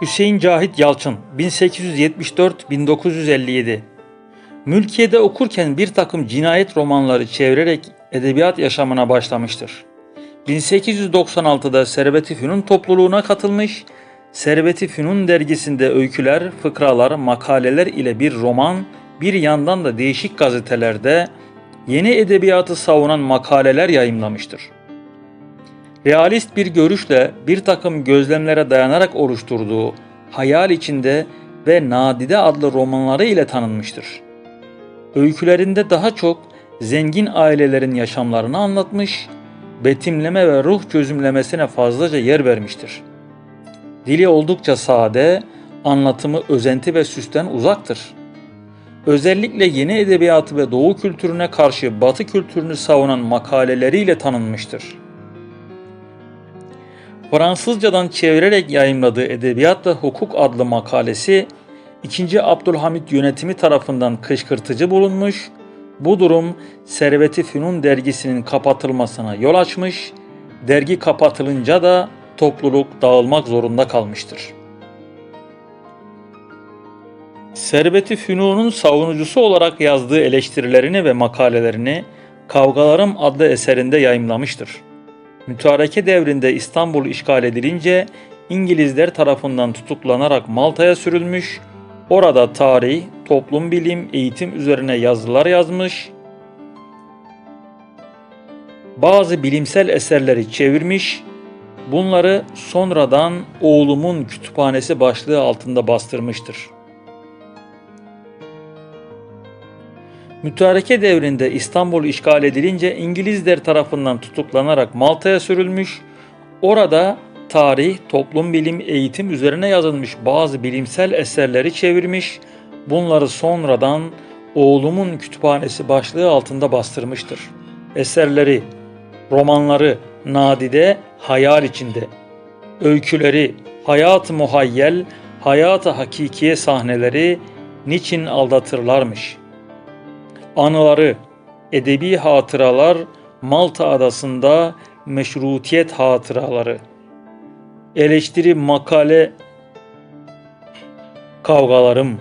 Hüseyin Cahit Yalçın 1874-1957 Mülkiye'de okurken bir takım cinayet romanları çevirerek edebiyat yaşamına başlamıştır. 1896'da Servet-i Fünun topluluğuna katılmış, Servet-i Fünun dergisinde öyküler, fıkralar, makaleler ile bir roman, bir yandan da değişik gazetelerde yeni edebiyatı savunan makaleler yayımlamıştır. Realist bir görüşle bir takım gözlemlere dayanarak oluşturduğu Hayal içinde ve Nadide adlı romanları ile tanınmıştır. Öykülerinde daha çok zengin ailelerin yaşamlarını anlatmış, betimleme ve ruh çözümlemesine fazlaca yer vermiştir. Dili oldukça sade, anlatımı özenti ve süsten uzaktır. Özellikle yeni edebiyatı ve doğu kültürüne karşı batı kültürünü savunan makaleleriyle tanınmıştır. Fransızcadan çevirerek yayımladığı Edebiyat ve Hukuk adlı makalesi 2. Abdülhamit yönetimi tarafından kışkırtıcı bulunmuş, bu durum Servet-i Fünun dergisinin kapatılmasına yol açmış, dergi kapatılınca da topluluk dağılmak zorunda kalmıştır. Servet-i Fünun'un savunucusu olarak yazdığı eleştirilerini ve makalelerini Kavgalarım adlı eserinde yayımlamıştır. Mütareke devrinde İstanbul işgal edilince İngilizler tarafından tutuklanarak Malta'ya sürülmüş, orada tarih, toplum bilim, eğitim üzerine yazılar yazmış, bazı bilimsel eserleri çevirmiş, bunları sonradan Oğlumun Kütüphanesi başlığı altında bastırmıştır. Mütareke devrinde İstanbul işgal edilince İngilizler tarafından tutuklanarak Malta'ya sürülmüş, orada tarih, toplum bilim, eğitim üzerine yazılmış bazı bilimsel eserleri çevirmiş, bunları sonradan Oğlumun Kütüphanesi başlığı altında bastırmıştır. Eserleri, romanları nadide, hayal içinde, öyküleri, hayat muhayyel, hayat hakikiye sahneleri niçin aldatırlarmış?'' Anıları, edebi hatıralar Malta adasında meşrutiyet hatıraları, eleştiri makale kavgalarım,